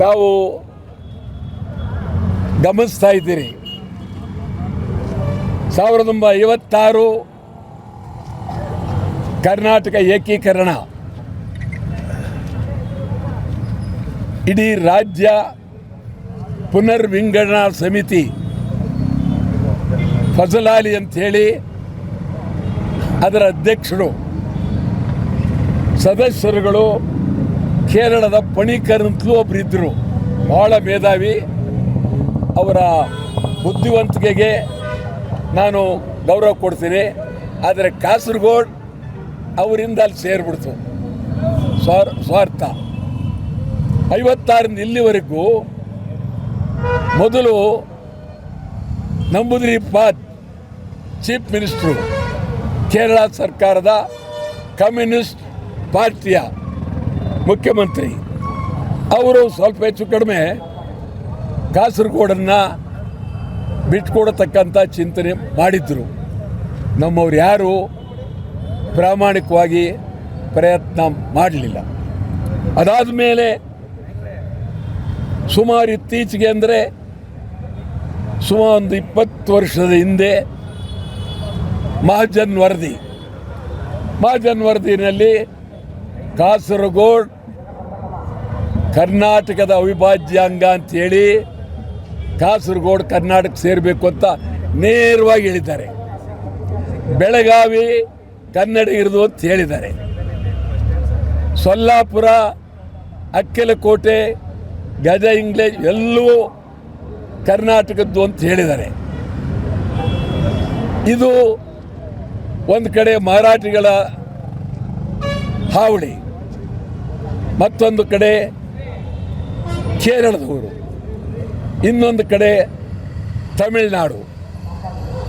ತಾವು ಗಮನಿಸ್ತಾ ಇದ್ದೀರಿ. ಸಾವಿರದ ಒಂಬೈನೂರ ಐವತ್ತಾರು ಕರ್ನಾಟಕ ಏಕೀಕರಣ. ಇಡೀ ರಾಜ್ಯ ಪುನರ್ವಿಂಗಡಣಾ ಸಮಿತಿ ಫಜಲಾಲಿ ಅಂಥೇಳಿ ಅದರ ಅಧ್ಯಕ್ಷರು, ಸದಸ್ಯರುಗಳು ಕೇರಳದ ಪಣಿಕರ್ ಅಂತಲೂ ಒಬ್ರು ಇದ್ದರು ಬಹಳ ಮೇಧಾವಿ. ಅವರ ಬುದ್ಧಿವಂತಿಕೆಗೆ ನಾನು ಗೌರವ ಕೊಡ್ತೀನಿ. ಆದರೆ ಕಾಸರಗೋಡ್ ಅವರಿಂದ ಅಲ್ಲಿ ಸೇರಿಬಿಡ್ತು. ಸ್ವಾರ್, ಸ್ವಾರ್ಥ. ಐವತ್ತಾರಿಂದ ಇಲ್ಲಿವರೆಗೂ ಮೊದಲು ನಂಬುದ್ರಿಪಾದ್ ಚೀಫ್ ಮಿನಿಸ್ಟ್ರು ಕೇರಳ ಸರ್ಕಾರದ ಕಮ್ಯುನಿಸ್ಟ್ ಪಾರ್ಟಿಯ ಮುಖ್ಯಮಂತ್ರಿ, ಅವರು ಸ್ವಲ್ಪ ಹೆಚ್ಚು ಕಡಿಮೆ ಕಾಸರಗೋಡನ್ನು ಬಿಟ್ಕೊಡತಕ್ಕಂಥ ಚಿಂತನೆ ಮಾಡಿದ್ದರು ನಮ್ಮವ್ರು ಯಾರು ಪ್ರಾಮಾಣಿಕವಾಗಿ ಪ್ರಯತ್ನ ಮಾಡಲಿಲ್ಲ. ಅದಾದ ಮೇಲೆ ಸುಮಾರು ಇತ್ತೀಚೆಗೆ ಅಂದರೆ ಸುಮಾರು ಒಂದು ಇಪ್ಪತ್ತು ವರ್ಷದ ಹಿಂದೆ ಮಹಾಜನ್ ವರದಿ, ಮಹಾಜನ್ ವರದಿನಲ್ಲಿ ಕಾಸರಗೋಡ್ ಕರ್ನಾಟಕದ ಅವಿಭಾಜ್ಯ ಅಂಗ ಅಂತೇಳಿ ಕಾಸರಗೋಡು ಕರ್ನಾಟಕ ಸೇರಬೇಕು ಅಂತ ನೇರವಾಗಿ ಹೇಳಿದ್ದಾರೆ. ಬೆಳಗಾವಿ ಕನ್ನಡಿಗರದು ಅಂತ ಹೇಳಿದ್ದಾರೆ. ಸೊಲ್ಲಾಪುರ, ಅಕ್ಕೆಲಕೋಟೆ, ಗಜ ಇಂಗ್ಲೇಜ್ ಎಲ್ಲವೂ ಕರ್ನಾಟಕದ್ದು ಅಂತ ಹೇಳಿದ್ದಾರೆ. ಇದು ಒಂದು ಕಡೆ ಮರಾಠಿಗಳ ಹಾವಳಿ, ಮತ್ತೊಂದು ಕಡೆ ಕೇರಳದವರು. ಇನ್ನೊಂದು ಕಡೆ ತಮಿಳುನಾಡು.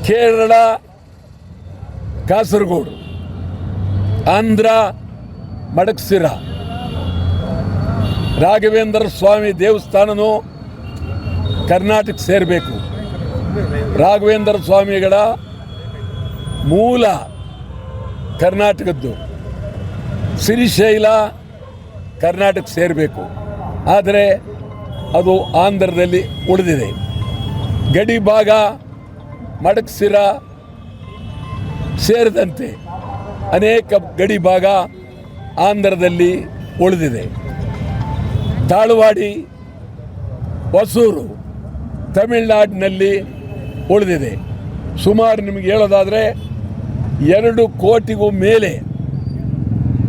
ಕೇರಳ, ಕಾಸರಗೋಡು. ಆಂಧ್ರ, ಮಡಕ್ಸಿರ. ರಾಘವೇಂದ್ರ ಸ್ವಾಮಿ ದೇವಸ್ಥಾನನೂ ಕರ್ನಾಟಕ ಸೇರಬೇಕು. ರಾಘವೇಂದ್ರ ಸ್ವಾಮಿಗಳ ಮೂಲ ಕರ್ನಾಟಕದ್ದು. ಸಿರಿಶೈಲ ಕರ್ನಾಟಕ ಸೇರಬೇಕು. ಆದರೆ ಅದು ಆಂಧ್ರದಲ್ಲಿ ಉಳಿದಿದೆ. ಗಡಿ ಭಾಗ ಮಡಕ್ಸಿರ ಸೇರಿದಂತೆ ಅನೇಕ ಗಡಿ ಭಾಗ ಆಂಧ್ರದಲ್ಲಿ ಉಳಿದಿದೆ. ತಾಳುವಾಡಿ ಹೊಸೂರು, ತಮಿಳುನಾಡಿನಲ್ಲಿ ಉಳಿದಿದೆ. ಸುಮಾರು ನಿಮಗೆ ಹೇಳೋದಾದರೆ ಎರಡು ಕೋಟಿಗೂ ಮೇಲೆ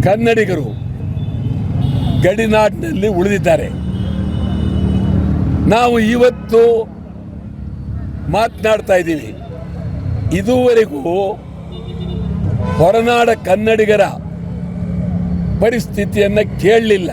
ಕನ್ನಡಿಗರು ಗಡಿನಾಡಿನಲ್ಲಿ ಉಳಿದಿದ್ದಾರೆ. ನಾವು ಇವತ್ತು ಮಾತನಾಡ್ತಾ ಇದ್ದೀವಿ. ಇದುವರೆಗೂ ಹೊರನಾಡ ಕನ್ನಡಿಗರ ಪರಿಸ್ಥಿತಿಯನ್ನು ಕೇಳಲಿಲ್ಲ.